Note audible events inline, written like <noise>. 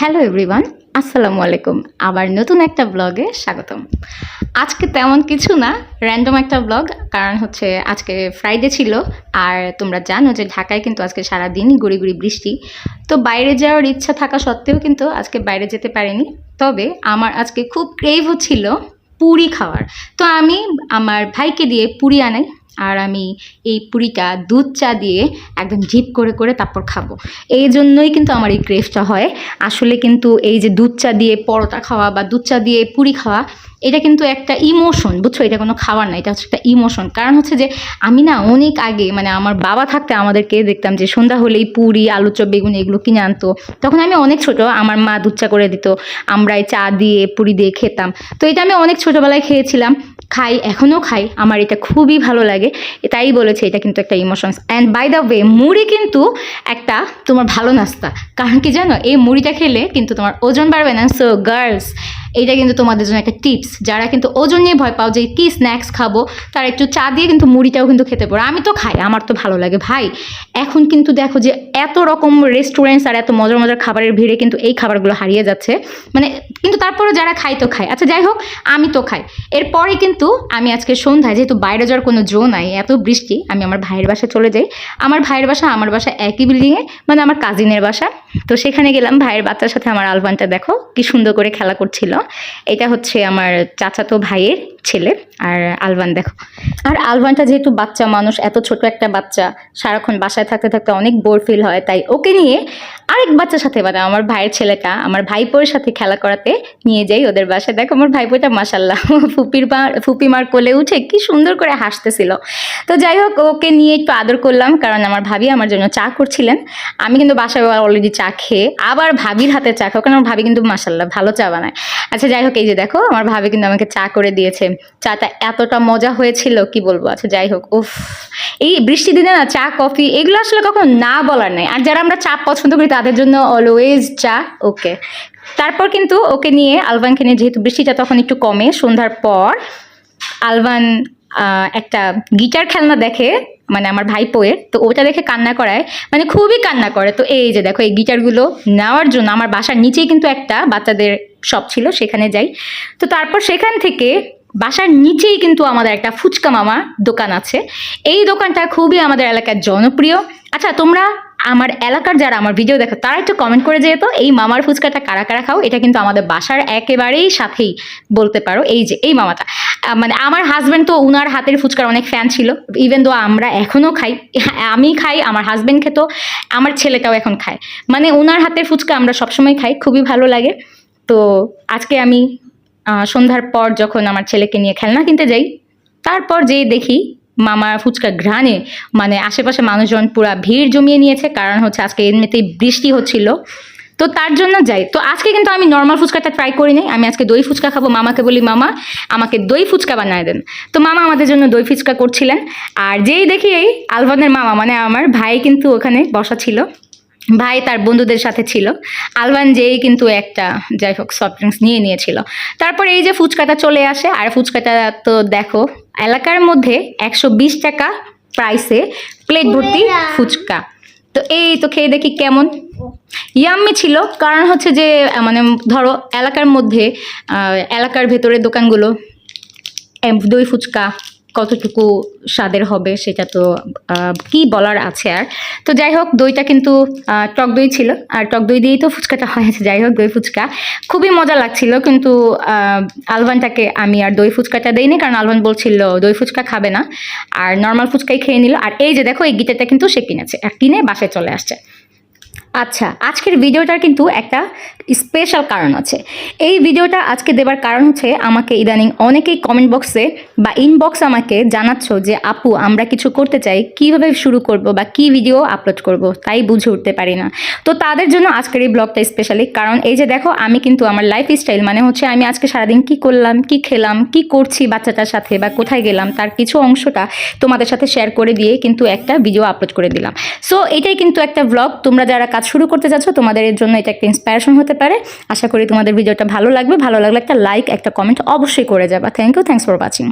Hello everyone আসসালামু আলাইকুম। আবার নতুন একটা ব্লগে স্বাগতম। আজকে তেমন কিছু না র্যান্ডম একটা ব্লগ কারণ হচ্ছে আজকে ফ্রাইডে ছিল, আর তোমরা জানো যে ঢাকায় কিন্তু আজকে সারা দিনই গুড়ি গুড়ি বৃষ্টি। তো বাইরে যাওয়ার ইচ্ছা থাকা সত্ত্বেও কিন্তু আজকে বাইরে যেতে পারিনি। তবে আমার আজকে খুব ক্রেভ হচ্ছিল পুরি খাওয়ার। তো আমি আমার ভাইকে দিয়ে পুরি আনাই। আর আমি এই পুরিটা দুধ চা দিয়ে একদম ঝিপ করে করে তারপর খাব। এই জন্যই কিন্তু আমার এই ক্রেভটা হয়। আসলে কিন্তু এই যে দুধ চা দিয়ে পরোটা খাওয়া বা দুধ চা দিয়ে পুরি খাওয়া, এটা কিন্তু একটা ইমোশন বুঝছ? এটা কোনো খাবার না, এটা হচ্ছে একটা ইমোশন কারণ হচ্ছে যে আমি না অনেক আগে মানে আমার বাবা থাকতে আমাদেরকে দেখতাম যে সন্ধ্যা হলেই পুরি, আলু চপ, বেগুন এগুলো কিনে আনতো। তখন আমি অনেক ছোট, আমার মা দুধ চা করে দিত। আমরা চা দিয়ে, পুরি দিয়ে খেতাম। তো এটা আমি অনেক ছোটোবেলায় খেয়েছিলাম। খাই এখনও খাই, আমার এটা খুবই ভালো লাগে। তাই বলেছে, এটা কিন্তু একটা emotions and by the way মুড়ি কিন্তু একটা তোমার ভালো নাস্তা। কারণ কি জানো, এই মুড়িটা খেলে কিন্তু তোমার ওজন বাড়বে না। সো গার্লস এইটা কিন্তু তোমাদের জন্য একটা টিপস যারা কিন্তু ওজন নিয়ে ভয় পাও যে, কী স্ন্যাক্স খাব? তারা একটু চা দিয়ে কিন্তু মুড়িটাও কিন্তু খেতে পারো। আমি তো খাই, আমার তো ভালো লাগে ভাই। এখন কিন্তু দেখো যে, এত রকম রেস্টুরেন্টস আর এত মজার মজার খাবারের ভিড়ে কিন্তু এই খাবারগুলো হারিয়ে যাচ্ছে। মানে কিন্তু তারপরেও যারা খাই তো খায়। আচ্ছা যাই হোক, আমি তো খাই। এরপরে কিন্তু আমি আজকে সন্ধ্যায়, যেহেতু বাইরে যাওয়ার কোনো জো নাই, এত বৃষ্টি, আমি আমার ভাইয়ের বাসায় চলে যাই। আমার ভাইয়ের বাসা আমার বাসা একই বিল্ডিংয়ে মানে আমার কাজিনের বাসা। তো সেখানে গেলাম, ভাইয়ের বাচ্চার সাথে আমার আলবানটা দেখো, কি সুন্দর করে খেলা করছিল। এটা হচ্ছে আমার চাচাতো ভাইয়ের ছেলে আর আলবান দেখো। আর আলবানটা যেহেতু বাচ্চা মানুষ, এত ছোট একটা বাচ্চা, সারাক্ষণ বাসায় থাকতে থাকতে অনেক বোর ফিল হয়, তাই ওকে নিয়ে আরেক বাচ্চার সাথে মানে আমার ভাইয়ের ছেলেটা, আমার ভাইপোর সাথে খেলা করাতে নিয়ে যাই ওদের বাসায়। দেখো আমার ভাইপোটা মাসাল্লাহ <laughs> ফুপির মার কোলে উঠে কি সুন্দর করে হাসতেছিল। তো যাই হোক, ওকে নিয়ে একটু আদর করলাম, কারণ আমার ভাবি আমার জন্য চা করছিলেন। আমি কিন্তু বাসায় অলরেডি চা খেয়ে, আবার ভাবির হাতে চা খাও কারণ আমার ভাবি কিন্তু মাসাল্লাহ ভালো চা বানায়। আচ্ছা যাই হোক, এই যে দেখো, আমার ভাবি কিন্তু আমাকে চা করে দিয়েছে। চাটা এতটা মজা হয়েছিল, কি বলব? আচ্ছা যাই হোক, উফ। এই বৃষ্টি দিনে না, চা, কফি, এগুলো আসলে কখনো না বলার নাই। আর যারা আমরা চা পছন্দ করি, তাদের জন্য অলওয়েজ চা, ওকে। তারপর কিন্তু ওকে নিয়ে আলবানকে নিয়ে যেহেতু বৃষ্টিটা তখন একটু কমে, সন্ধ্যার পর আলবান একটা গিটার খেলনা দেখে মানে আমার ভাইপোয়ের, তো ওটা দেখে কান্না করায়। মানে খুবই কান্না করে। তো এই যে দেখো, এই গিটারগুলো নেওয়ার জন্য, আমার বাসার নিচেই কিন্তু একটা বাচ্চাদের শপ ছিল, সেখানে যাই। তো তারপর সেখান থেকে বাসার নিচেই কিন্তু আমাদের একটা ফুচকা মামা দোকান আছে। এই দোকানটা খুবই আমাদের এলাকার জনপ্রিয়। আচ্ছা তোমরা আমার এলাকার যারা আমার ভিডিও দেখো, তারা একটু কমেন্ট করে যেত এই মামার ফুচকাটা কারা কারা খাও? এটা কিন্তু আমাদের বাসার একেবারেই সাথেই বলতে পারো। এই যে, এই মামাটা। মানে আমার হাজব্যান্ড তো উনার হাতের ফুচকার অনেক ফ্যান ছিল। ইভেন দো আমরা এখনও খাই, <laughs> আমি খাই, আমার হাজব্যান্ড খেতো, আমার ছেলেটাও এখন খায়। মানে উনার হাতের ফুচকা আমরা সবসময় খাই, খুবই ভালো লাগে। তো আজকে আমি সন্ধ্যার পর যখন আমার ছেলেকে নিয়ে খেলনা কিনতে যাই, তারপর যেয়ে দেখি মামা ফুচকা ঘ্রাণে মানে আশেপাশে মানুষজন পুরা ভিড় জমিয়ে নিয়েছে, কারণ হচ্ছে আজকে এমনিতেই বৃষ্টি হচ্ছিল। তো তার জন্য যাই। তো আজকে কিন্তু আমি নর্মাল ফুচকাটা ট্রাই করিনি আমি আজকে দই ফুচকা খাব, মামাকে বলি, মামা, আমাকে দই ফুচকা বানায় দেন। তো মামা আমাদের জন্য দই ফুচকা করছিলেন। আর যেই দেখি এই আলবানের মামা মানে আমার ভাই কিন্তু ওখানে বসা ছিল। ভাই তার বন্ধুদের সাথে ছিল। আলবান যেই কিন্তু একটা যাই হোক সফট ড্রিঙ্কস নিয়ে নিয়েছিল। তারপর এই যে ফুচকাটা চলে আসে আর ফুচকাটা তো দেখো এলাকার মধ্যে একশো বিশ টাকা প্রাইসে প্লেট ভর্তি ফুচকা। তো এই তো খেয়ে দেখি কেমন। ইয়াম্মি ছিল কারণ হচ্ছে যে মানে ধরো এলাকার মধ্যে এলাকার ভেতরের দোকানগুলো দই ফুচকা কতটুকু স্বাদের হবে সেটা তো কি বলার আছে আর। তো যাই হোক, দইটা কিন্তু টক দই ছিল। আর টক দই দিয়েই তো ফুচকাটা হয়েছে <laughs> যাই হোক, দই ফুচকা। খুবই মজা লাগছিল কিন্তু আলভানটাকে আমি আর দই ফুচকাটা দেইনি কারণ আলভান বলছিল দই ফুচকা খাবে না। আর নর্মাল ফুচকাই খেয়ে নিল। আর এই যে দেখো, এই গিটারটা কিন্তু সে কিনেছে। আর কিনে বাসায় চলে আসছে। আচ্ছা আজকের ভিডিওটার কিন্তু একটা স্পেশাল কারণ আছে। এই ভিডিওটা আজকে দেবার কারণ হচ্ছে আমাকে ইদানিং অনেকেই কমেন্ট বক্সে বা ইনবক্স আমাকে জানাচ্ছ যে, আপু, আমরা কিছু করতে চাই, কীভাবে শুরু করব বা কি ভিডিও আপলোড করব? তাই বুঝে উঠতে পারি না। তো তাদের জন্য আজকের এই ব্লগটা স্পেশালি কারণ এই যে দেখো, আমি কিন্তু আমার লাইফ স্টাইল মানে হচ্ছে আমি আজকে সারাদিন কি করলাম, কি খেলাম, কি করছি বাচ্চাটার সাথে বা কোথায় গেলাম, তার কিছু অংশটা তোমাদের সাথে শেয়ার করে দিয়ে কিন্তু একটা ভিডিও আপলোড করে দিলাম। সো এটাই কিন্তু একটা ব্লগ তোমরা যারা কাজ শুরু করতে যাচ্ছ, তোমাদের এর জন্য এটা একটা ইন্সপায়ারেশন হতে পারে। আশা করি তোমাদের ভিডিওটা ভালো লাগবে। ভালো লাগলে একটা লাইক একটা কমেন্ট অবশ্যই করে যাবা। Thank you thanks for watching